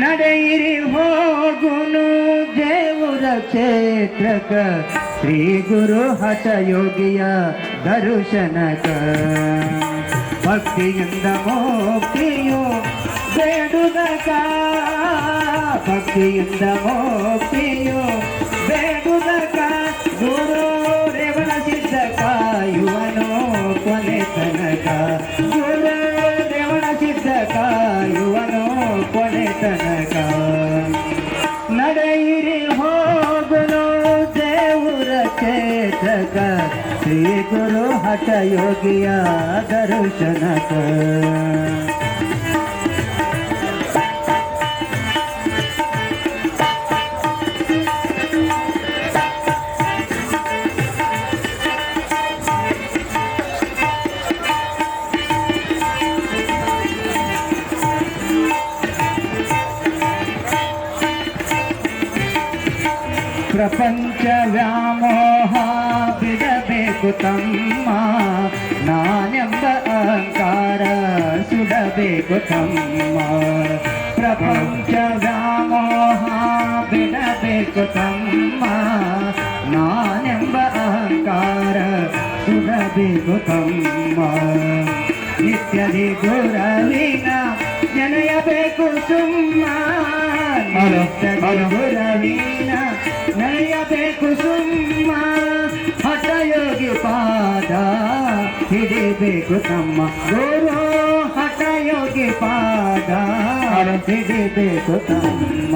ನಡೆಯಿರಿ ಹೋಗುನು ದೇವರ ಕ್ಷೇತ್ರಕ ಶ್ರೀ ಗುರು ಹಠ ಯೋಗಿಯ ದರ್ಶನಕ ಭಕ್ತಿಯಿಂದ ಮೋಕ್ತಿಯು ಬೇಡುದಕ ಭಕ್ತಿಯಿಂದ ಮೋಕ್ತಿಯು ತನಕ ನಡೆಯಿರಿ ಹೋಗುನು ದೇವರ ಚೇತಕ ಶ್ರೀ ಗುರು ಹಠ ಯೋಗಿಯ ದರ್ಶನಕ ಪ್ರಪಂಚ ವ್ಯಾಮೋಹ ಬಿಡಬೇಕು ತಮ್ಮ ನಾನೆಂಬ ಅಹಂಕಾರ ಸುಡಬೇಕು ತಮ್ಮ ಪ್ರಪಂಚ ವ್ಯಾಮೋಹ ಬಿಡಬೇಕು ತಮ್ಮ ನಾನೆಂಬ ಅಹಂಕಾರ ಸುಡಬೇಕು ತಮ್ಮ ನಿತ್ಯದಿ ಗುರವಿನ ನೆನೆಯಬೇಕು ಸುಮ್ಮ ಹಲೋ, ನಿತ್ಯದಿ ಹಲೋ. ಗುರವಿನ ನಡೆಯಬೇಕು ಸುಮ್ಮ ಹಠಯೋಗಿ ಪಾದ ಹಿಡಿಬೇಕು ತಮ್ಮ ಗುರು ಹಠಯೋಗಿ ಪಾದ ಹಲೋ. ಹಿಡಿಬೇಕು ತಮ್ಮ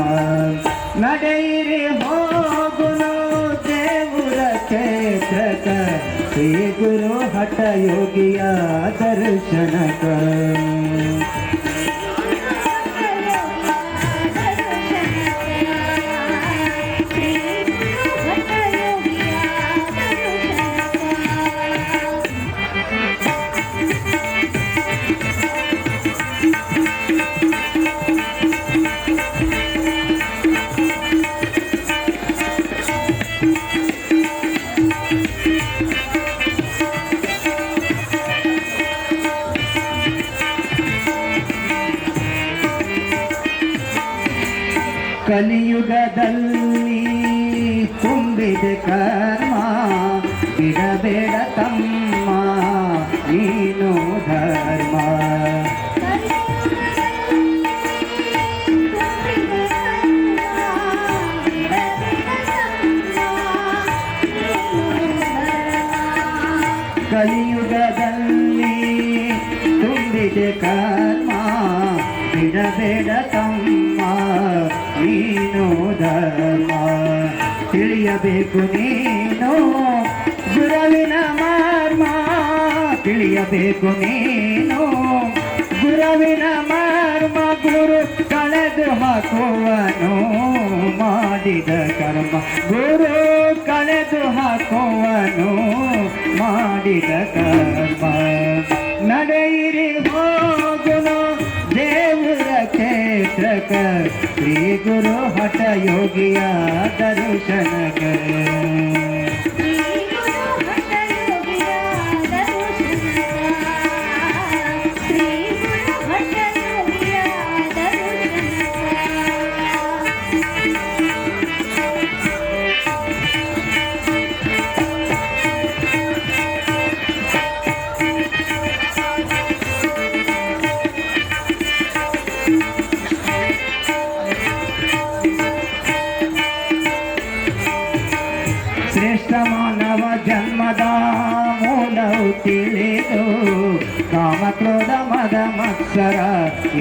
ನಡೆಯಿರಿ ಹೋಗುನು ದೇವರ ಕ್ಷೇತ್ರಕ ಶ್ರೀ ಗುರು ಹಠಯೋಗಿಯ ದರ್ಶನಕ ಕಲಿಯುಗದಲ್ಲಿ ತುಂಬಿದೆ ಕರ್ಮ ಬಿಡಬೇಡ ತಮ್ಮ ನೀನು ಧರ್ಮ ಕಲಿಯುಗದಲ್ಲಿ ತುಂಬಿದೆ ಕರ್ಮ ಬಿಡಬೇಡ ತಮ್ಮ ನೀನು ಧರ್ಮ. ತಿಳಿಯಬೇಕು ನೀನು ಗುರುವಿನ ಮರ್ಮ. ತಿಳಿಯಬೇಕು ನೀನು ಗುರುವಿನ ಮರ್ಮ. ಗುರು ಕಳೆದು ಹಾಕುವನು, ಮಾಡಿದ ಕರ್ಮ. ಗುರು ಕಳೆದು ಹಾಕುವನು, ಮಾಡಿದ ಕರ್ಮ. ನಡೆಯಿರಿ ಹೋಗುನು. क्षेत्र कर श्री गुरु हठ योगिया दर्शन कर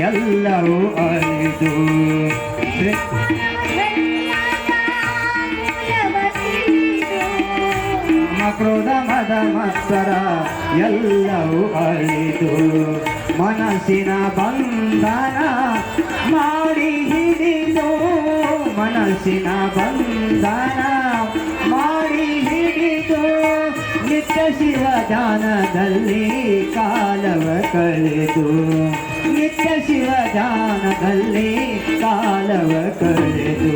ಎಲ್ಲವೂ ಕಾಮ ಕ್ರೋಧ ಮದ ಮತ್ಸರ ಎಲ್ಲವೂ ಆಯಿತು ಮನಸ್ಸಿನ ಬಂಧನ ಮಾಡಿ ಹಿಡಿದು. ಮನಸ್ಸಿನ ಬಂಧನ ಮಾಡಿ ಹಿಡಿದು. ನಿತ್ಯ ಶಿವ ಧ್ಯಾನದಲ್ಲಿ ಕಾಲವ ಕಳೆದು. ನಿತ್ತ ಶಿವದಾನದಲ್ಲಿ ಕಾಲವ ಕಳೆದು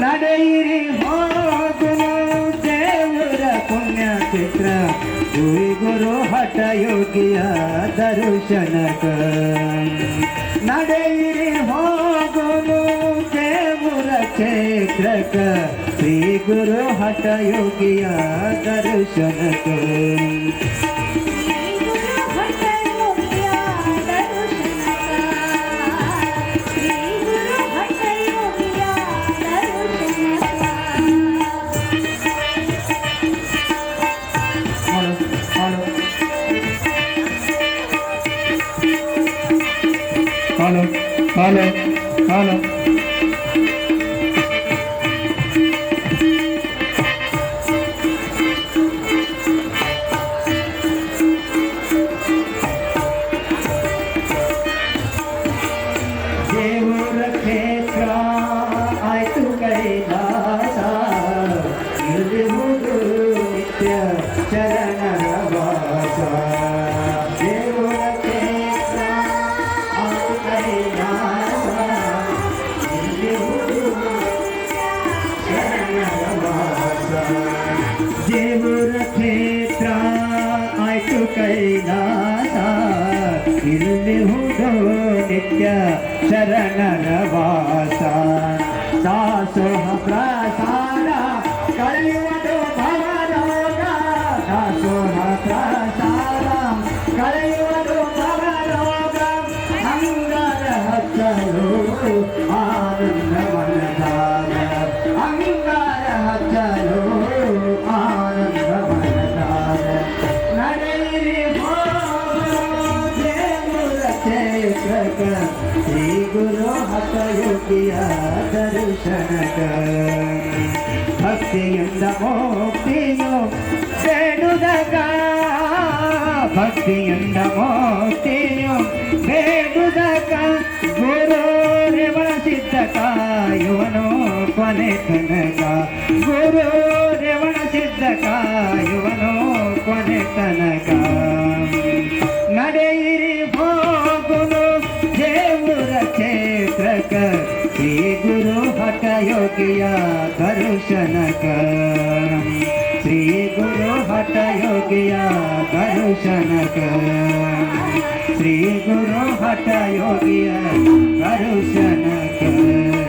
ನಡೆಯಿರಿ ಹೋಗುವ ದೇವರ ಪುಣ್ಯ ಚಿತ್ರ ಗುರಿ ಗುರು ಹಠಯೋಗಿಯ ದರ್ಶನಕ. ನಡೆಯಿರಿ ಹೋಗುನು ದೇವರ ಕ್ಷೇತ್ರಕ. ಶ್ರೀ ಗುರು ಹಠಯೋಗಿಯ ದರ್ಶನಕ. హలో హలో హలో ಆಯ್ತು ಕೈಲಾಸ ಇಲ್ಲಿ ಹುಡು ನಿತ್ಯ ಶರಣರ ವಾಸ ದಾಸೋಹ ಪ್ರಸಾದ ಕಳೆಯುವುದು ಭವರೋಗ ದಾಸೋಹ ಪ್ರಸಾದ ಕಳೆಯುವುದು ಕ್ಷೇತ್ರಕ ಶ್ರೀ ಗುರು ಹತಯೋಗಿಯ ದರ್ಶನಕ ಭಕ್ತಿಯಿಂದ ಮೋಕ್ತಿಯು ಬೇಡುದಗ ಭಕ್ತಿಯಿಂದ ಮೋಕ್ತಿಯು ಬೇಡುದಗ ಗುರು ರೇವಣ ಸಿದ್ಧಕ ಇವನು ಕೊನೆ ತನಕ ಗುರು ರೇವಣ ಸಿದ್ಧಕ ಇವನು ಕೊನೆ ತನಕ किया दर्शन कर। श्री गुरु हट योगिया दर्शन कर। श्री गुरु हट योगिया दर्शन कर।